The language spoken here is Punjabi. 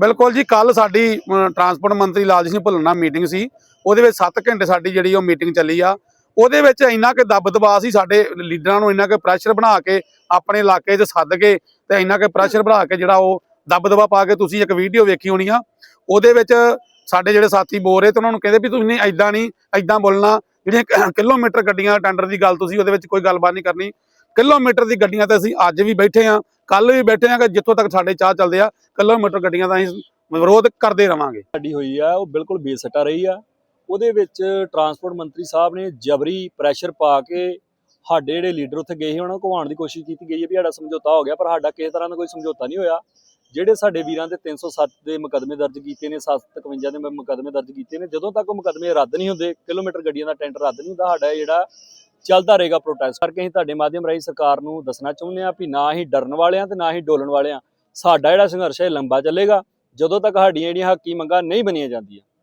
ਬਿਲਕੁਲ ਜੀ ਕੱਲ ਸਾਡੀ ਟਰਾਂਸਪੋਰਟ ਮੰਤਰੀ ਲਾਲਜੀ ਸਿੰਘ ਭੁੱਲਰ ਨਾਲ ਮੀਟਿੰਗ ਸੀ। ਉਹਦੇ ਵਿੱਚ 7 ਘੰਟੇ ਸਾਡੀ ਜਿਹੜੀ ਉਹ ਮੀਟਿੰਗ ਚੱਲੀ ਆ। ਉਹਦੇ ਵਿੱਚ ਇੰਨਾ ਕਿ ਦਬ ਦਬਾ ਸੀ ਸਾਡੇ ਲੀਡਰਾਂ ਨੂੰ, ਇੰਨਾ ਕਿ ਪ੍ਰੈਸ਼ਰ ਬਣਾ ਕੇ ਆਪਣੇ ਇਲਾਕੇ 'ਚ ਸੱਦ ਕੇ ਤੇ ਇੰਨਾ ਕਿ ਪ੍ਰੈਸ਼ਰ ਬਣਾ ਕੇ ਜਿਹੜਾ ਉਹ ਦਬ ਦਬਾ ਪਾ ਕੇ ਤੁਸੀਂ ਇੱਕ ਵੀਡੀਓ ਵੇਖੀ ਹੋਣੀ ਆ। ਉਹਦੇ ਵਿੱਚ ਸਾਡੇ ਜਿਹੜੇ ਸਾਥੀ ਬੋਲ ਰਹੇ ਤੇ ਉਹਨਾਂ ਨੂੰ ਕਹਿੰਦੇ ਵੀ ਤੁਸੀਂ ਨਹੀਂ ਐਦਾਂ ਨਹੀਂ ਐਦਾਂ ਬੋਲਣਾ। ਜਿਹੜੀਆਂ ਕਿਲੋਮੀਟਰ ਗੱਡੀਆਂ, ਟੈਂਡਰ ਦੀ ਗੱਲ ਤੁਸੀਂ ਉਹਦੇ ਵਿੱਚ ਕੋਈ ਗੱਲਬਾਤ ਨਹੀਂ ਕਰਨੀ। ਕਿਲੋਮੀਟਰ ਦੀ ਗੱਡੀਆਂ ਤੇ ਅਸੀਂ ਅੱਜ ਵੀ ਬੈਠੇ ਆ। ਕੱਲ ਵੀ ਬੈਠੇ ਆ ਜਿੱਥੋਂ ਤੱਕ ਸਾਡੇ ਚਾਹ ਚੱਲਦੇ ਆ ਕਿਲੋਮੀਟਰ ਗੱਡੀਆਂ ਦਾ ਅਸੀਂ ਵਿਰੋਧ ਕਰਦੇ ਰਵਾਂਗੇ। ਸਾਡੀ ਹੋਈ ਆ, ਉਹ ਬਿਲਕੁਲ ਬੇਸਟਾ ਰਹੀ ਆ। ਉਹਦੇ ਵਿੱਚ ਟਰਾਂਸਪੋਰਟ ਮੰਤਰੀ ਸਾਹਿਬ ਨੇ ਜਬਰੀ ਪ੍ਰੈਸ਼ਰ ਪਾ ਕੇ ਸਾਡੇ ਜਿਹੜੇ ਲੀਡਰ ਉੱਥੇ ਗਏ ਸੀ, ਉਹਨਾਂ ਨੂੰ ਘਵਾਉਣ ਦੀ ਕੋਸ਼ਿਸ਼ ਕੀਤੀ ਗਈ ਹੈ ਵੀ ਸਾਡਾ ਸਮਝੌਤਾ ਹੋ ਗਿਆ, ਪਰ ਸਾਡਾ ਕਿਸੇ ਤਰ੍ਹਾਂ ਦਾ ਕੋਈ ਸਮਝੌਤਾ ਨਹੀਂ ਹੋਇਆ। ਜਿਹੜੇ ਸਾਡੇ ਵੀਰਾਂ ਦੇ 307 ਦੇ ਮੁਕੱਦਮੇ ਦਰਜ ਕੀਤੇ ਨੇ 751 ਦੇ ਮ- ਮੁਕੱਦਮੇ ਦਰਜ ਕੀਤੇ ਨੇ, ਜਦੋਂ ਤੱਕ ਉਹ ਮੁਕੱਦਮੇ ਰੱਦ ਨਹੀਂ ਹੁੰਦੇ, ਕਿਲੋਮੀਟਰ ਗੱਡੀਆਂ ਦਾ ਟੈਂਡਰ ਰੱਦ ਨਹੀਂ ਹੁੰਦਾ, ਸਾਡਾ ਜਿਹੜਾ ਚੱਲਦਾ ਰਹੇਗਾ ਪ੍ਰੋਟੈਸਟ ਕਰਕੇ ਅਸੀਂ ਤੁਹਾਡੇ ਮਾਧਿਅਮ ਰਾਹੀਂ ਸਰਕਾਰ ਨੂੰ ਦੱਸਣਾ ਚਾਹੁੰਦੇ ਹਾਂ ਵੀ ਨਾ ਹੀ ਡਰਨ ਵਾਲਿਆਂ ਤੇ ਨਾ ਹੀ ਡੋਲਣ ਵਾਲਿਆਂ, ਸਾਡਾ ਜਿਹੜਾ ਸੰਘਰਸ਼ ਹੈ ਇਹ ਲੰਬਾ ਚੱਲੇਗਾ। ਜਦੋਂ ਤੱਕ ਸਾਡੀਆਂ ਜਿਹੜੀਆਂ ਹੱਕੀ ਮੰਗਾਂ ਨਹੀਂ ਬਣੀਆਂ ਜਾਂਦੀਆਂ